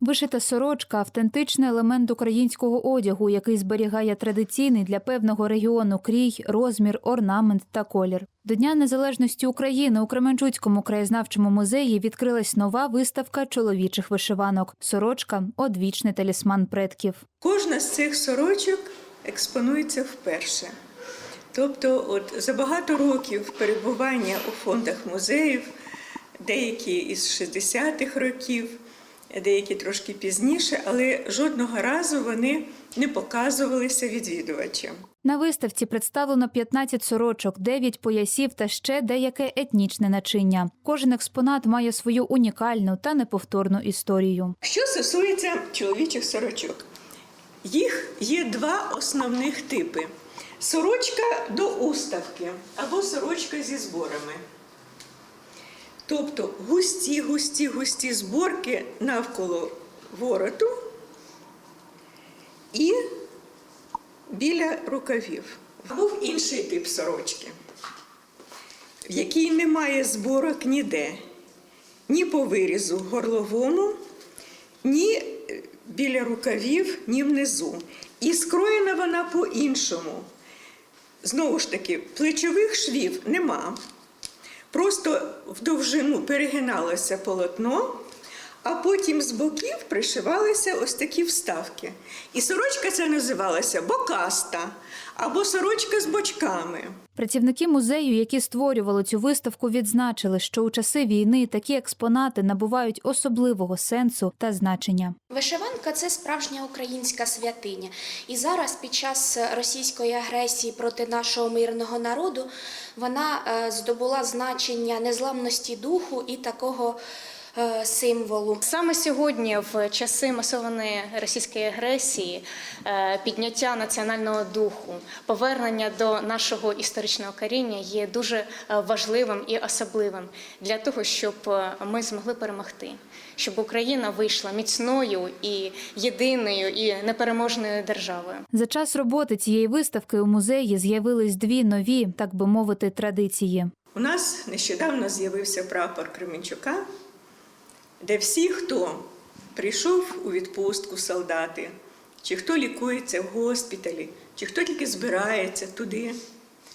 Вишита сорочка автентичний елемент українського одягу, який зберігає традиційний для певного регіону крій, розмір, орнамент та колір. До Дня Незалежності України у Кременчуцькому краєзнавчому музеї відкрилась нова виставка чоловічих вишиванок. Сорочка одвічний талісман предків. Кожна з цих сорочок експонується вперше. Тобто, от за багато років перебування у фондах музеїв, деякі із 60-х років, деякі трошки пізніше, але жодного разу вони не показувалися відвідувачам. На виставці представлено 15 сорочок, 9 поясів та ще деяке етнічне начиння. Кожен експонат має свою унікальну та неповторну історію. Що стосується чоловічих сорочок, їх є два основних типи: сорочка до уставки або сорочка зі зборами. Тобто густі, густі, густі зборки навколо вороту і біля рукавів. Був інший тип сорочки, в якій немає зборок ніде, ні по вирізу горловому, ні е, біля рукавів, ні внизу. І скроєна вона по-іншому. Знову ж таки, плечових швів нема. Просто в довжину перегиналося полотно, а потім з боків пришивалися ось такі вставки. І сорочка ця називалася бокаста або сорочка з бочками. Працівники музею, які створювали цю виставку, відзначили, що у часи війни такі експонати набувають особливого сенсу та значення. Вишиванка це справжня українська святиня. І зараз, під час російської агресії проти нашого мирного народу, вона е, здобула значення незламності духу і такого символу. Саме сьогодні, в часи масованої російської агресії, е, підняття національного духу, повернення до нашого історичного коріння є дуже е, важливим і особливим для того, щоб е, ми змогли перемогти, щоб Україна вийшла міцною і єдиною і непереможною державою. За час роботи цієї виставки у музеї з'явились дві нові, так би мовити, традиції. У нас нещодавно з'явився прапор Кременчука, де всі, хто прийшов у відпустку солдати, чи хто лікується в госпіталі, чи хто тільки збирається туди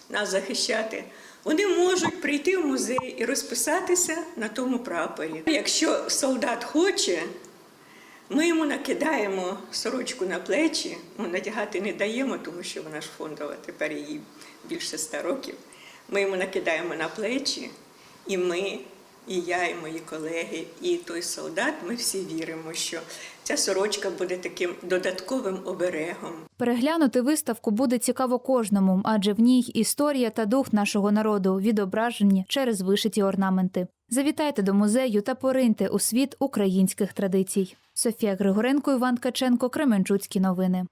нас захищати, вони можуть прийти в музей і розписатися на тому прапорі. Якщо солдат хоче, ми йому накидаємо сорочку на плечі, ми надягати не даємо, тому що вона ж фондова, тепер їй більше ста років. Ми йому накидаємо на плечі, і ми, і я, і мої колеги, і той солдат, ми всі віримо, що ця сорочка буде таким додатковим оберегом. Переглянути виставку буде цікаво кожному, адже в ній історія та дух нашого народу відображені через вишиті орнаменти. Завітайте до музею та пориньте у світ українських традицій. Софія Григоренко, Іван Каченко, Кременчуцькі новини.